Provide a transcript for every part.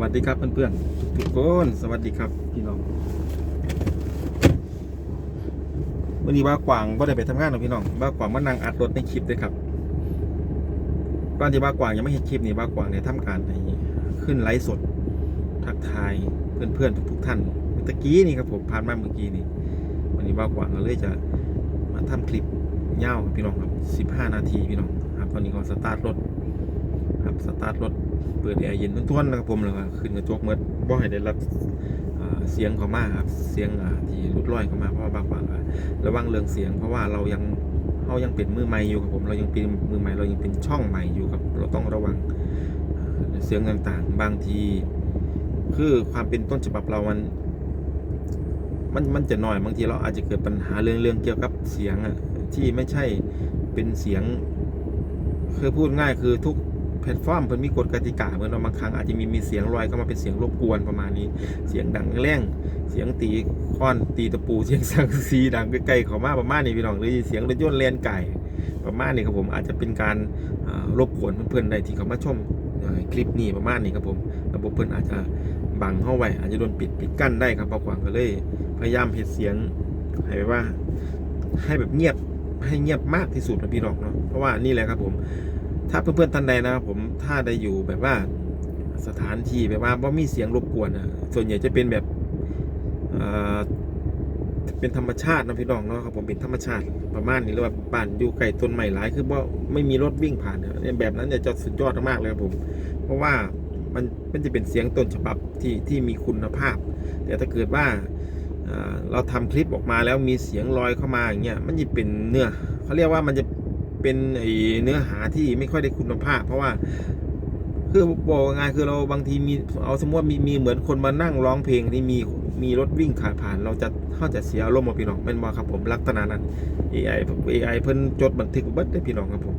วัสดีครับเพื่อนๆทุกๆคนสวัสดีครับพี่น้องวันนี้ว่ากวางว่าได้ไปทำงานหรอกพี่น้องว่ากวางมานั่งอัดรถในคลิปด้วยครับก่อนที่ว่ากวางยังไม่เห็นคลิปนี้ว่ากวางในทำการในขึ้นไลฟ์สดทักทายเพื่อนๆทุกๆท่านเมื่อกี้นี่ครับผมผ่านมาเมื่อกี้นี่วันนี้ว่ากวางก็เลยจะมาทำคลิปเง่าพี่น้องครับ 15 นาทีพี่น้องครับตอนนี้ก็สตาร์ทรถ สตาร์ทรถเปิดแอร์เย็นทุ่นๆนะครับผมแล้วก็ขึ้นกระจกเมื่อบ่ให้ได้รับเสียงเข้ามาครับ เสียงที่รุดร่อยเข้ามาเพราะว่าบางครั้งระวังเรื่องเสียง เพราะว่าเรายังเรายังเป็นมือใหม่อยู่ครับผมเรายังเป็นมือใหม่เรายังเป็นช่องใหม่อยู่ครับ เราต้องระวังเสียงต่างๆ บางที คือความเป็นต้นฉบับเรามันมันมันจะหน้อยบางทีเราอาจจะเกิดปัญหาเรื่องเรื่องเกี่ยวกับเสียงอะที่ไม่ใช่เป็นเสียงคือพูดง่ายคือทุก แพลตฟอร์มเพิ่นมีกฎกติกาเหมือนว่าบางครั้งอาจจะมีมีเสียงลอยเข้ามาเป็นเสียงรบกวนประมาณนี้ เสียงดังแรงเสียงตีค้อนตีตะปูเสียงสังกะสีดังใกล้ๆเข้ามาประมาณนี้พี่น้องหรือเสียงรถยนต์แล่นไก่ประมาณนี้ครับผมอาจจะเป็นการรบกวนเพื่อนๆใดที่เขามาชมคลิปนี้ประมาณนี้ครับผมระบบเพิ่นอาจจะบังเข้าไว้อาจจะโดนปิดปิดกั้นได้ครับเพราะกวางก็เลย พยายามเฮ็ดเสียงให้ว่าให้แบบเงียบให้เงียบมากที่สุดนะพี่น้องเนาะเพราะว่านี่แหละครับผม ถ้าเพื่อนๆท่านใดนะครับผมถ้าได้อยู่แบบว่าสถานที่แบบว่าไม่มีเสียงรบกวนอะส่วนใหญ่จะเป็นแบบเป็นธรรมชาตินะพี่น้องเนาะครับผมเป็นธรรมชาติประมาณนี้แล้วว่าบ้านอยู่ไกลต้นไม้หลายคือว่าไม่มีรถวิ่งผ่านเนี่ยแบบนั้นเนี่ยจะสุดยอดมากเลยครับผม เพราะว่ามันมันจะเป็นเสียงต้นฉบับที่ที่มีคุณภาพ แต่ถ้าเกิดว่าเอ่อเราทำคลิปออกมาแล้วมีเสียงลอยเข้ามาอย่างเงี้ยมันจะเป็นเนื้อเขาเรียกว่ามันจะ เป็นไอเนื้อหาที่ไม่ค่อยได้คุณภาพ เพราะว่าคือบอกงายคือเราบางทีมีเอาสมมติว่ามีมีเหมือนคนมานั่งร้องเพลงที่มีมีรถวิ่งผ่าผ่าน เราจะเข้าจะเสียอารมณ์มาพี่น้องเป็นบ่ครับผมลักษณะนั้น AI AI เพิ่นจดบันทึกบิดได้พี่น้องครับผม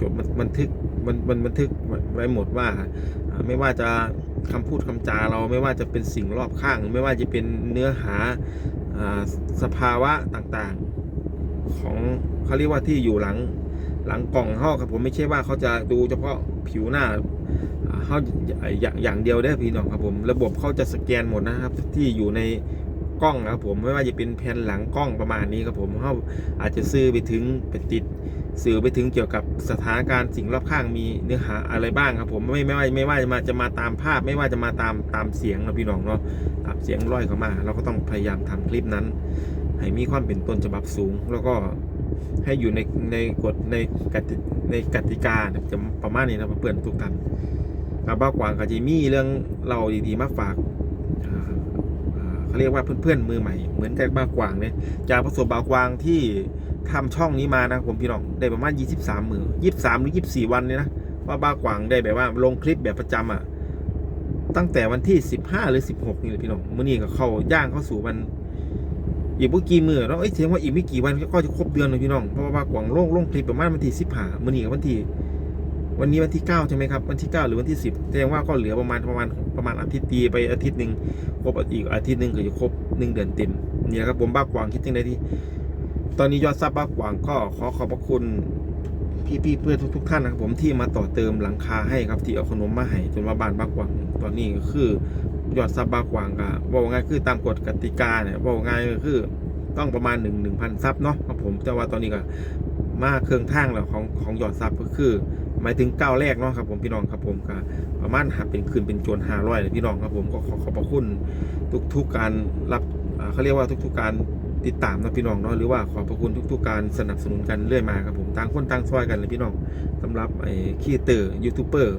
จดบันทึกมันมันบันทึกไว้หมดว่าอ่าไม่ว่าจะคำพูดคำจาเราไม่ว่าจะเป็นสิ่งรอบข้าง ไม่ว่าจะเป็นเนื้อหาอ่าสภาวะต่างๆ ของเขาเรียกว่าที่อยู่หลัง หลังกล่องเขาครับผมไม่ใช่ว่าเขาจะดูเฉพาะผิวหน้าอ่าเขาอย่างอย่างเดียวได้พี่น้องครับผม ระบบเขาจะสแกนหมดนะครับ ที่อยู่ในกล้องครับผมไม่ว่าจะเป็นแผ่นหลังกล้องประมาณนี้ครับผมเขาอาจจะซื้อไปถึงไปติดสื่อไปถึงเกี่ยวกับสถานการณ์สิ่งรอบข้างมีเนื้อหาอะไรบ้างครับผมไม่ไม่ว่าไม่ว่าจะมาจะมาตามภาพ ไม่ว่าจะมาตามตามเสียงนะพี่น้องเนาะตามเสียงร้อยเข้ามา เราก็ต้องพยายามทำคลิปนั้น ให้มีความเป็นต้นฉบับสูงแล้วก็ ให้อยู่ในในกฎในกติในกติกาจะประมาณนี้นะเพื่อนทุกท่านแล้วบ้ากวางก็จะมีเรื่องเราดีๆมาฝากเขาเรียกว่าเพื่อนๆมือใหม่เหมือนกับบ้ากวางเนี่ยจากประสบบ้ากวางที่ทำช่องนี้มานะผมพี่น้องได้ประมาณ 23 มือ 23 หรือ 24 วันเนี่ยนะว่าบ้ากวางได้แบบว่าลงคลิปแบบประจำอะตั้งแต่วันที่ 15 หรือ 16 นี่เลยพี่น้องมื่อนี้ก็เข้าย่างเข้าสู่วัน อีกเมื่อกี่มือแล้วเอ้ยเสียงว่าอีกไม่กี่วันก็จะครบเดือนเลยพี่น้องเพราะว่าบ้ากวางโลงลงคลิปประมาณวันที่15มื่อนี้กับวันที่วันนี้วันที่9ใช่ไหมครับวันที่9หรือวันที่10แสดงว่าก็เหลือประมาณประมาณประมาณอาทิตย์ตีไปอาทิตย์หนึ่งครบอีกอาทิตย์หนึ่งก็จะครบหนึ่งเดือนเต็มนี่แหละครับผมบ้ากวางคิดยังไงที่ ตอนนี้ยอดซับบ้ากวางก็ขอขอบพระคุณพี่ๆเพื่อนทุกๆท่านนะครับผมที่มาต่อเติมหลังคาให้ครับที่เอาขนมมาให้จนมาบ้านบ้ากวางตอนนี้ก็คือ ยอดซับบากวางก็ว่าง่ายคือตามกฎกติกาเนี่ยว่าง่ายก็คือต้องประมาณ1 1 0 0 0ซับเนาะครับผมแต่ว่าตอนนี้ก็มาเครื่องทางแล้วของของยอดซับก็คือหมายถึงก้าวแรกเนาะครับผมพี่น้องครับผมก็ประมาณหาเป็นคืนเป็นโจรห้าร้อยเลยพี่น้องครับผมก็ขอขอบพระคุณทุกๆการรับเขาเรียกว่าทุกๆการติดตามนะพี่น้องเนาะหรือว่าขอบพระคุณทุกๆการสนับสนุนกันเรื่อยมาครับผมต่างคนต่างซอยกันเลยพี่น้องสำหรับไอ้คีเตอร์ยูทูบเบอร์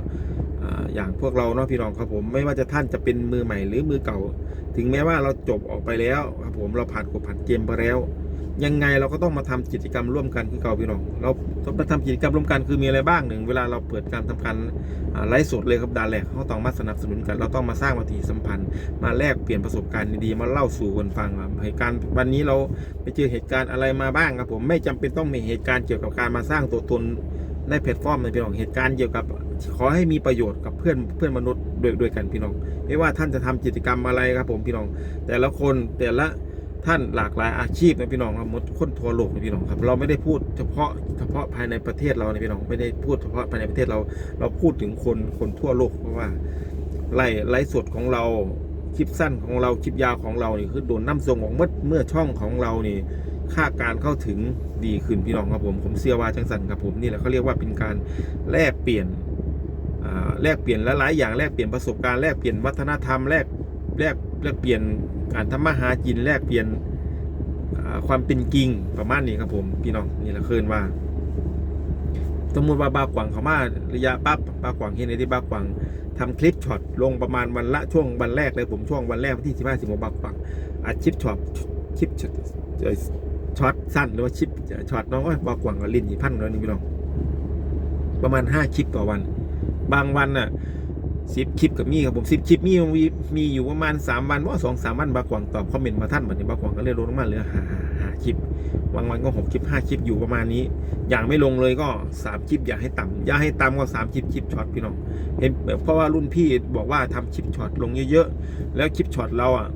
อย่างพวกเราเนาะพี่น้องครับผมไม่ว่าจะท่านจะเป็นมือใหม่หรือมือเก่า ถึงแม้ว่าเราจบออกไปแล้วครับผมเราผ่านกฎผ่านเกมไปแล้ว ยังไงเราก็ต้องมาทำกิจกรรมร่วมกันคือเก่าพี่น้อง เราต้องมาทำกิจกรรมร่วมกันคือมีอะไรบ้างหนึ่งเวลาเราเปิดการทำการไลฟ์สดเลยครับดานแรกเขาต้องมาสนับสนุนกัน เราต้องมาสร้างปฏิสัมพันธ์ มาแลกเปลี่ยนประสบการณ์ดีๆมาเล่าสู่กันฟังว่าเหตุการณ์วันนี้เราไปเจอเหตุการณ์อะไรมาบ้างครับผมไม่จำเป็นต้องมีเหตุการณ์เกี่ยวกับการมาสร้างตัวตน ในแพลตฟอร์มในพี่น้องเหตุการณ์เกี่ยวกับ ขอให้มีประโยชน์กับเพื่อนเพื่อนมนุษย์ด้วยด้วยกันพี่น้อง ไม่ว่าท่านจะทำกิจกรรมอะไรครับผมพี่น้อง แต่ละคนแต่ละท่านหลากหลายอาชีพนะพี่น้องครับหมดคนทั่วโลกนะพี่น้องครับเราไม่ได้พูดเฉพาะเฉพาะภายในประเทศเรานะพี่น้องไม่ได้พูดเฉพาะภายในประเทศเราเราพูดถึงคนคนทั่วโลกเพราะว่าไล่ไลฟ์สดของเราคลิปสั้นของเราคลิปยาวของเรานี่คือโดนน้ำทรงของเมื่อเมื่อช่องของเรานี่ ค่าการเข้าถึงดีขึ้นพี่น้องครับผมผมเชื่อว่าจังสันครับผมนี่แหละเขาเรียกว่าเป็นการแลกเปลี่ยนอ่าแลกเปลี่ยนหลายๆอย่างแลกเปลี่ยนประสบการณ์แลกเปลี่ยนวัฒนธรรมแลกแลกแลกเปลี่ยนการทำมาหากินแลกเปลี่ยนอ่าความเป็นจริงประมาณนี้ครับผมพี่น้องนี่แหละเคินว่าสมมติว่าบากวางเขามาระยะปั๊บบากวางเห็นในที่บากวางทำคลิปช็อตลงประมาณวันละช่วงวันแรกเลยผมช่วงวันแรกวันที่สิบห้าสิบหกบากวางอัดคลิปช็อตคลิป ช็อตสั้นหรือว่าคลิปช็อตน้องก็บากว่างกับลินยี่พันแล้วนี่พี่น้อง ประมาณห้าคลิปต่อวัน บางวันน่ะสิบคลิปกับมีครับผมสิบคลิปมีมีมีอยู่ประมาณสามวันว่าสองสามวันบากวางตอบคอมเมนต์มาท่านเหมือนบากวางก็เลยลดลงมาเหลือห้าห้าคลิปบางวันก็หกคลิปห้าคลิปอยู่ประมาณนี้ อย่างไม่ลงเลยก็สามคลิปอย่าให้ต่ำอย่าให้ต่ำก็สามคลิปคลิปช็อตพี่น้องเห็นเพราะว่ารุ่นพี่บอกว่าทำคลิปช็อตลงเยอะๆแล้วคลิปช็อตเราอะ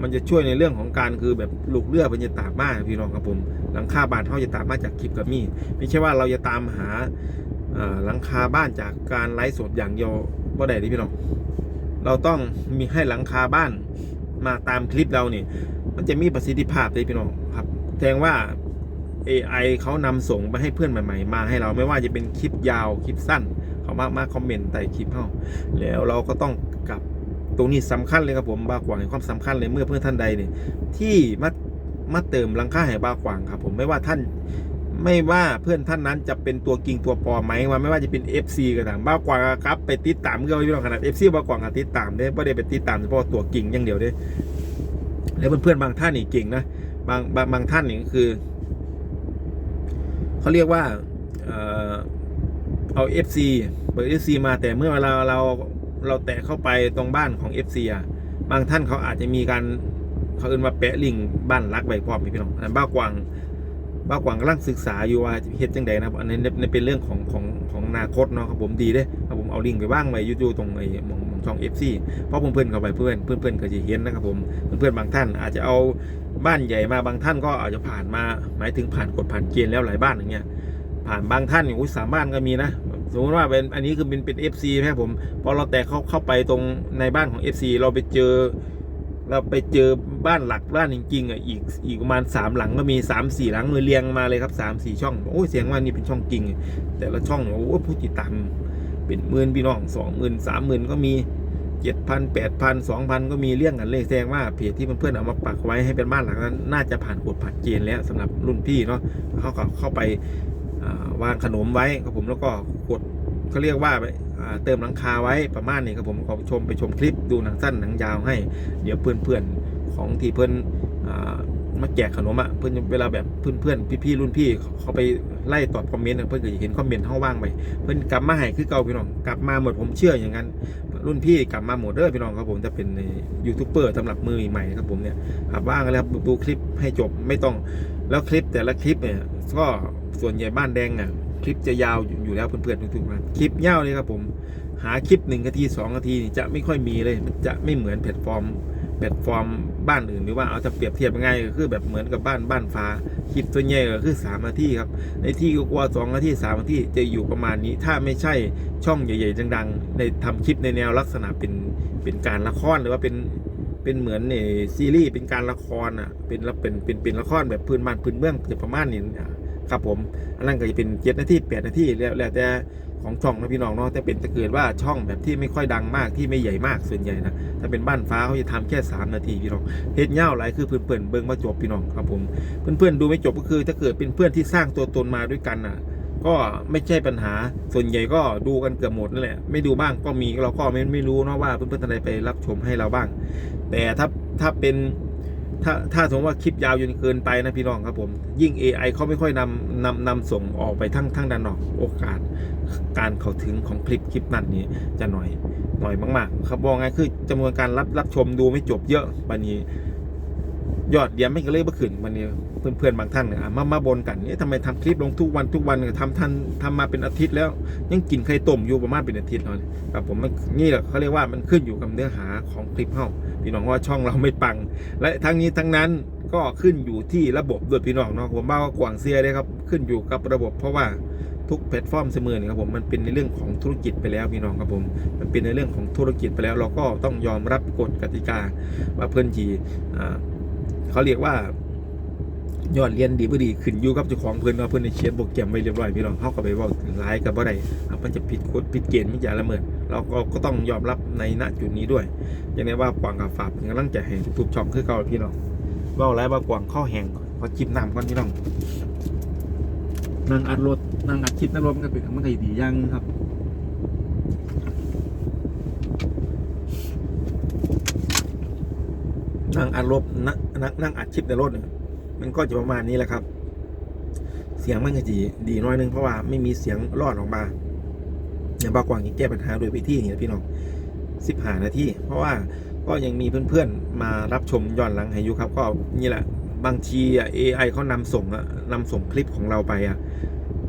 มันจะช่วยในเรื่องของการคือแบบลูกเลือดมันจะตามมากพี่น้องครับผม หลังคาบ้านเขาจะตามมาจากคลิปกับมีไม่ใช่ว่าเราจะตามหาหลังคาบ้านจากการไลฟ์สดอย่างเดียวบ่ได้ดิพี่น้องเราต้องมีให้หลังคาบ้านมาตามคลิปเราเนี่ยมันจะมีประสิทธิภาพเลยพี่น้องครับแสดงว่า AI เขานำส่งไปให้เพื่อนใหม่ ๆ มาให้เราไม่ว่าจะเป็นคลิปยาวคลิปสั้น เขามากมาคอมเมนต์ใต้คลิปเขาแล้วเราก็ต้องกลับ ตรงนี้สำคัญเลยครับผมบากวางให้ความสำคัญเลยเมื่อเพื่อนท่านใดเนี่ยที่มามาเติมรังค่าให้บากวางครับผมไม่ว่าท่านไม่ว่าเพื่อนท่านนั้นจะเป็นตัวกิงตัวปอไหมว่าไม่ว่าจะเป็น FC ก็ตามบ้ากวางครับ ไปติดตามเพื่อนพี่น้องขนาด FC บ้ากวางติดตามได้ไม่ได้ไปติดตามเฉพาะตัวกิงอย่างเดียวเด้แล้วเพื่อนๆบางท่านนี่เก่งนะบางบางบางท่านนี่ก็คือเขาเรียกว่า เออเอา FC เปิด FC มาแต่เมื่อเวลาเรา เราแตะเข้าไปตรงบ้านของ FC อะบางท่านเขาอาจจะมีการเขาเอินว่าแปะลิงบ้านรักใบพร้อมพี่น้องอันบ้ากวางบ้ากวางกำลังศึกษาอยู่ว่าเฮ็ดจังใดนะครับ อันนี้ในเป็นเรื่องของของของอนาคตเนาะครับผมดีเด้ครับผมเอาลิงไปว่างไว้อยู่ตรงไอ้มองหมองช่อง FC เพราะเพื่อนๆเข้าไปเพื่อนเพื่อนๆก็จะเห็นนะครับผมเพื่อนๆบางท่านอาจจะเอาบ้านใหญ่มาบางท่านก็อาจจะผ่านมาหมายถึงผ่านกฎผ่านเกณฑ์แล้วหลายบ้านอย่างเงี้ยผ่านบางท่านอย่างอุ้ยสามบ้านก็มีนะ สมมติว่าเป็นอันนี้คือเป็นเป็น FC ใช่ไหมผมพอเราแตะเข้าเข้าไปตรงในบ้านของ FC เราไปเจอ เราไปเจอบ้านหลักบ้านจริงๆอะอีกอีกประมาณสามหลังก็มีสามสี่หลังเลยเรียงมาเลยครับสามสี่ช่องโอ้ยเสียงว่านี่เป็นช่องจริง แต่ละช่องโอ้ผู้ติดตามเป็นหมื่นพี่น้องสองหมื่นสามหมื่นก็มีเจ็ดพันแปดพันสองพันก็มีเรื่องกันเลยแสดงว่าเพจที่เพื่อนๆเอามาปักไว้ให้เป็นบ้านหลังนั้น น่าจะผ่านกฎผ่านเกณฑ์แล้วสำหรับรุ่นพี่เนาะเขาเข้าไป วางขนมไว้ครับผมแล้วก็กดเขาเรียกว่าไปเติมหลังคาไว้ประมาณนี้ครับผมขอชมไปชมคลิปดูหนังสั้นหนังยาวให้ เดี๋ยวเพื่อนๆของที่เพื่อนอมาแจกขนมอะเพื่อนเวลาแบบเพื่อนๆพี่ๆรุ่นพี่เขาไปไล่ตอบคอมเมนต์เพื่อนก็จะเห็นคอมเมนต์ห้องว่างไปเพื่อนกลับมาให้คือเก่าพี่น้องกลับมาหมดผมเชื่ออย่างนั้น รุ่นพี่กลับมาหมดเด้อพี่น้องครับผมจะเป็นยูทูบเบอร์สำหรับมือใหม่ครับผมเนี่ยว่างแล้วครับดูคลิปให้จบไม่ต้อง แล้วคลิปแต่ละคลิปเนี่ยก็ส่วนใหญ่บ้านแดงอะคลิปจะยาวอยู่แล้วเพื่อนๆทุกๆท่านคลิปยาวเลยครับผม หาคลิปหนึ่งนาทีสองนาทีจะไม่ค่อยมีเลยจะไม่เหมือนแพลตฟอร์มแพลตฟอร์มบ้านอื่นหรือว่าเอาจะเปรียบเทียบยังไงก็คือแบบเหมือนกับบ้านบ้านฟ้าคลิปส่วนใหญ่ก็คือสามนาทีครับในที่ก็กว่าสองนาทีสามนาทีจะอยู่ประมาณนี้ถ้าไม่ใช่ช่องใหญ่ๆดังๆในทำคลิปในแนวลักษณะเป็นเป็นการละครหรือว่าเป็น เป็นเหมือนเนี่ยซีรีส์เป็นการละครอะเป็นละเป็นเป็นเป็นละครแบบพื้นบ้านพื้นเมืองจะประมาณนี้อ่ครับผมอันนั้นก็จะเป็นเจ็ดนาทีแปดนาทีแล้วแล้วแต่ของช่องนะพี่น้องเนาะแต่เป็นถ้าเกิดว่าช่องแบบที่ไม่ค่อยดังมากที่ไม่ใหญ่มากส่วนใหญ่นะถ้าเป็นบ้านฟ้าเขาจะทำแค่สามนาทีพี่น้องเฮ็ดเง่าหลายคือเพื่อนเพื่อนเบิ่งมาจบพี่น้องครับผมเพื่อนเพื่อนดูไม่จบก็คือถ้าเกิดเป็นเพื่อนที่สร้างตัวตนมาด้วยกันอะ ก็ไม่ใช่ปัญหาส่วนใหญ่ก็ดูกันเกือบหมดนั่นแหละ ไม่ดูบ้างก็มีเราก็ไม่ไม่รู้เนาะว่าเพื่อนๆท่านใดไปรับชมให้เราบ้าง แต่ถ้าถ้าเป็นถ้าถ้าสมมติว่าคลิปยาวจนเกินไปนะพี่น้องครับผม ยิ่ง AI เขาไม่ค่อยนำนำนำส่งออกไปทั้งทั้งด้านนอกโอกาส การเข้าถึงของคลิปคลิปนั้นนี่จะหน่อยหน่อยมาก ๆ ครับบอกไงคือจำนวนการรับรับชมดูไม่จบเยอะบันนี้ ยอดเยี่ยมไม่ก็เลยเมื่อคืนวันนี้เพื่อนๆบางท่านเนี่ยมามาบนกันเนี่ยทำไมทำคลิปลงทุกวันทุกวันทำทันทำมาเป็นอาทิตย์แล้ว ยังกินไข่ต้มอยู่ประมาณเป็นอาทิตย์แล้วเนี่ยครับผมมันนี่แหละเขาเรียกว่ามันขึ้นอยู่กับเนื้อหาของคลิปเฮาพี่น้องว่าช่องเราไม่ปัง และทั้งนี้ทั้งนั้นก็ขึ้นอยู่ที่ระบบด้วยพี่น้องเนาะผมว่าก็กวางเซียเลยครับขึ้นอยู่กับระบบเพราะว่าทุกแพลตฟอร์มเสมอนี่ยครับผมมันเป็นในเรื่องของธุรกิจไปแล้วพี่น้องครับผมมันเป็นในเรื่องของธุรกิจไปแล้ว เราก็ต้องยอมรับกฎกติกาว่าเพื่อนจีอ่า เขาเรียกว่ายอดเรียนดีบ่ดีขึ้นอยู่กับเจ้าของเพื่อนว่าเพื่อนได้เขียนโปรแกรมไว้เรียบร้อยพี่น้องเขาก็ไปว่าร้ายกับบ่ได้ครับมันจะผิดกฎผิดเกณฑ์มันจะละเมิดเราก็ก็ต้องยอมรับในณจุดนี้ด้วยอย่างนี้ว่ากวางกับฝากเป็นกำลังใจให้ทุกช่องคือเก่าพี่น้องว่าไรว่ากวางข้อแห้งขอจิบน้ำก่อนพี่น้องนั่งอัดรถนั่งอัดคลิปนั่งรถมันก็เป็นมันก็ดีอย่างครับ นั่งอัดรถนั่งนั่งนั่งอัดคลิปในรถเนี่ยมันก็จะประมาณนี้แหละครับ เสียงมันก็จะดีน้อยนึงเพราะว่าไม่มีเสียงรอดออกมาอย่างบางกว่างยังแก้ปัญหาโดยวิธีอย่นี้นะพี่น้องสิบหานาทีเพราะว่าก็ยังมีเพื่อนๆมารับชมย้อนหลังให้อยู่ครับ ก็นี่แหละ บางทีอะ AI เขานำส่งอะนำส่งคลิปของเราไปอะ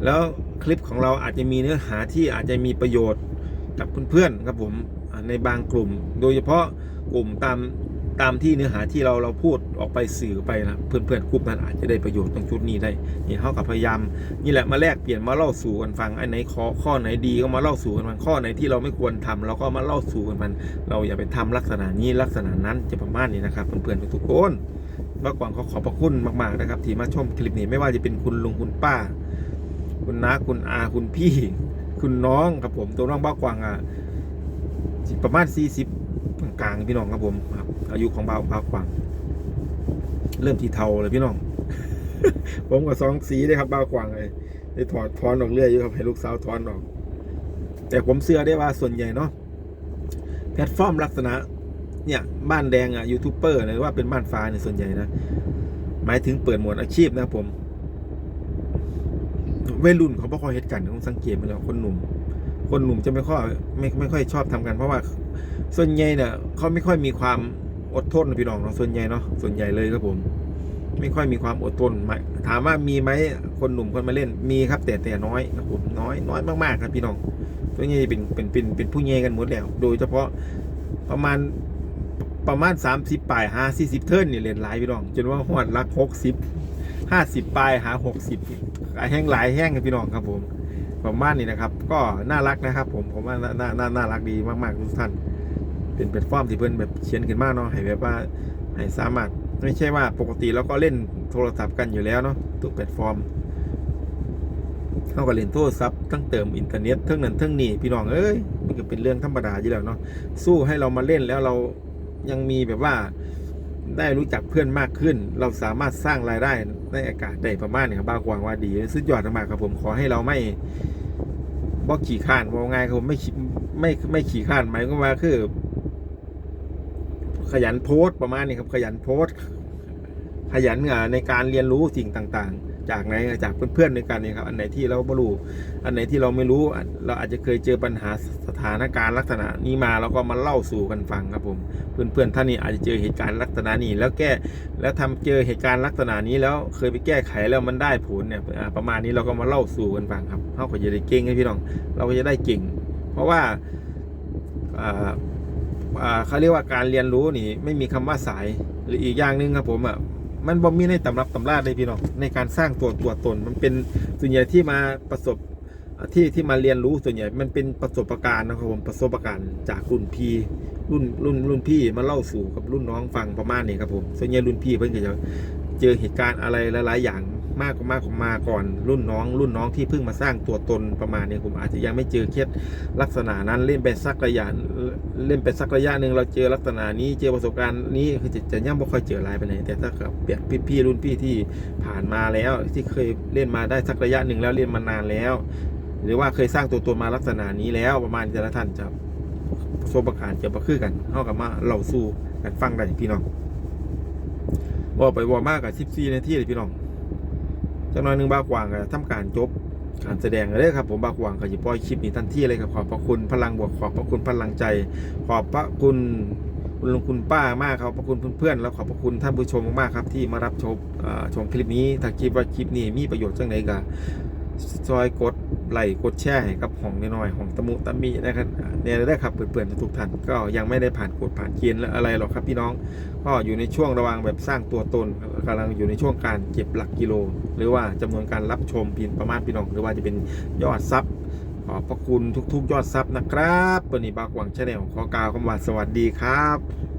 แล้วคลิปของเราอาจจะมีเนื้อหาที่อาจจะมีประโยชน์กับเพื่อนๆครับผมในบางกลุ่ม โดยเฉพาะกลุ่มตาม ตามที่เนื้อหาที่เราเราพูดออกไปสื่อไปนะเพื่อนๆกลุ่มนั้นอาจจะได้ประโยชน์ตรงจุดนี้ได้นี่เขากับพยายามนี่แหละมาแลกเปลี่ยนมาเล่าสู่กันฟังไอ้ไหนข้อข้อไหนดีก็มาเล่าสู่กันฟังข้อไหนที่เราไม่ควรทำเราก็มาเล่าสู่กันมันเราอย่าไปทำลักษณะนี้ลักษณะนั้นจะประมาณนี้นะครับเพื่อนๆทุกคนว่ากวางเขาขอบพระคุณมากๆนะครับ ที่มาชมคลิปนี้ไม่ว่าจะเป็นคุณลุงคุณป้า คุณน้าคุณอาคุณพี่ คุณน้องครับผมตัวน้องบ้ากวางอะประมาณสี่สิบ กลางพี่น้องครับผมครับ อายุของบ้าบ้ากวางเริ่มที่เทาเลยพี่น้อง ผมกับสองสีเลยครับบ้ากวางเลยได้ถอดถอนออกเรื่อยอยู่ครับให้ลูกสาวถอนออก แต่ผมเชื่อได้ว่าส่วนใหญ่เนาะแพลตฟอร์มลักษณะ เนี่ยบ้านแดงอะยูทูบเบอร์หรือว่าเป็นบ้านฟ้าเนี่ยส่วนใหญ่นะหมายถึงเปิดหมวดอาชีพนะครับผมวัยรุ่นเขาไม่ค่อยเฮ็ดกันต้องสังเกตมาแล้วคนหนุ่ม คนหนุ่มจะไม่ค่อยไม่ไม่ค่อยชอบทำกันเพราะว่า ส่วนใหญ่เนี่ยเขาไม่ค่อยมีความอดทนนะพี่น้องเนาะส่วนใหญ่เนาะส่วนใหญ่เลยครับผม ไม่ค่อยมีความอดทนถามว่ามีไหมคนหนุ่มคนมาเล่นมีครับ แต่แต่น้อยครับผมน้อยน้อยมากๆครับพี่น้องส่วนใหญ่เป็นเป็นเป็นเป็นผู้ใหญ่กันหมดแล้ว โดยเฉพาะประมาณประมาณสามสิบปลายหาสี่สิบเทิร์นนี่เล่นหลายพี่น้อง จนว่าหอดรักหกสิบห้าสิบปลายหาหกสิบแห้งหลายแห้งครับพี่น้องครับผม ประมาณนี้นะครับ ก็น่ารักนะครับ ผมผมว่าน่าน่าน่ารักดีมากๆทุกท่าน เป็นแพลตฟอร์มที่เพื่อนแบบเขียนขึ้นมากเนาะให้แบบว่าให้สามารถไม่ใช่ว่าปกติเราก็เล่นโทรศัพท์กันอยู่แล้วเนาะทุกแพลตฟอร์มเขาก็เล่นโทรศัพท์ทั้งเติมอินเทอร์เน็ตทั้งนั้นทั้งนี้พี่น้องเอ้ยมันก็เป็นเรื่องธรรมดาอยู่แล้วเนาะสู้ให้เรามาเล่นแล้วเรายังมีแบบว่า ได้รู้จักเพื่อนมากขึ้น เราสามารถสร้างรายได้ในอากาศได้ประมาณนี้ครับบ้ากวางว่าดีสุดยอดมากครับผมขอให้เราไม่บอกขี่ข้านว่าไงายครับผมไม่ขี่ไม่ไม่ขี่ข้านหมายก็ว่าคือ ขยันโพสต์ประมาณนี้ครับ ขยันโพสต์ขยันในการเรียนรู้สิ่งต่าง ๆ จากไหนจากเพื่อนๆด้วยกันนี่ครับ อันไหนที่เราไม่รู้ อันไหนที่เราไม่รู้ เราอาจจะเคยเจอปัญหา ถานการณ์ลักษณะนี้มาเราก็มาเล่าสู่กันฟังครับผมเพื่อนๆท่านนี้อาจจะเจอเหตุการณ์ลักษณะนี้แล้วแก้แล้วทำเจอเหตุการณ์ลักษณะนี้แล้วเคยไปแก้ไขแล้วมันได้ผลเนี่ยประมาณนี้เราก็มาเล่าสู่กันฟังครับเขาก็จะได้เก่งให้พี่น้อง เราก็จะได้เก่ง เพราะว่าเขาเรียกว่าการเรียนรู้นี่ไม่มีคำว่าสายหรืออีกอย่างหนึ่งครับผมอะมันบ่มีในตำรับตำราเลยพี่น้องในการสร้างตัวตัวตน มันเป็นส่วนใหญ่ที่มาประสบ ที่ที่มาเรียนรู้ส่วนใหญ่มันเป็นประสบการณ์นะครับผมประสบการณ์จากรุ่นพี่รุ่นรุ่นรุ่นพี่มาเล่าสู่กับรุ่นน้องฟังประมาณนี้ครับผมส่วนใหญ่รุ่นพี่เพิ่งจะเจอเหตุการณ์อะไรหลาย ๆ อย่างมากกว่ามากกว่ามาก่อน รุ่นน้อง รุ่นน้องที่เพิ่งมาสร้างตัวตนประมาณนี้ผมอาจจะยังไม่เจอเคสลักษณะนั้นเล่นไปสักระยะเล่นไปสักระยะหนึ่งเราเจอลักษณะนี้เจอประสบการณ์นี้คือจะจะยังไม่ค่อยเจออะไรไปไหนแต่ถ้ากับเปรียบพี่ๆรุ่นพี่ที่ผ่านมาแล้วที่เคยเล่นมาได้สักระยะหนึ่งแล้วเล่นมานานแล้ว หรือว่าเคยสร้างตัวตนมาลักษณะนี้แล้วประมาณแต่ละท่านจะประการจะประคือกันเท่ากับมาเล่าสู่กันฟังได้พี่น้องว่าไปว่ามากกับ14นาทีเลยพี่น้องจังน่อยหนึ่งบากวางก็ทำการจบการแสดงเลยครับผมบากวางก็จะปล่อยคลิปนี้ทันทีเลยครับขอบพระคุณพลังบวกขอบพระคุณพลังใจ ขอบพระคุณคุณลุงคุณป้ามากครับขอบคุณเพื่อนๆ แล้วขอบพระคุณท่านผู้ชมมากๆครับที่มารับชมชมคลิปนี้ถ้าคิดว่าคลิปนี้มีประโยชน์จังไหนก็ ซอยกดไลค์กดแชร์ให้กับของน้อยๆของตะมุตะมีนะครับเนี่ยได้ครับเพื่อนๆทุกท่านก็ยังไม่ได้ผ่านกฎผ่านเกณฑ์และอะไรหรอกครับพี่น้องก็อยู่ในช่วงระว่างแบบสร้างตัวตนกำลังอยู่ในช่วงการเก็บหลักกิโล หรือว่าจำนวนการรับชมพินประมาณพี่น้อง หรือว่าจะเป็นยอดซับขอบพระคุณทุกๆ ยอดซับนะครับวันนี้บากหวังชาแนลขอกล่าวคำว่าสวัสดีครับ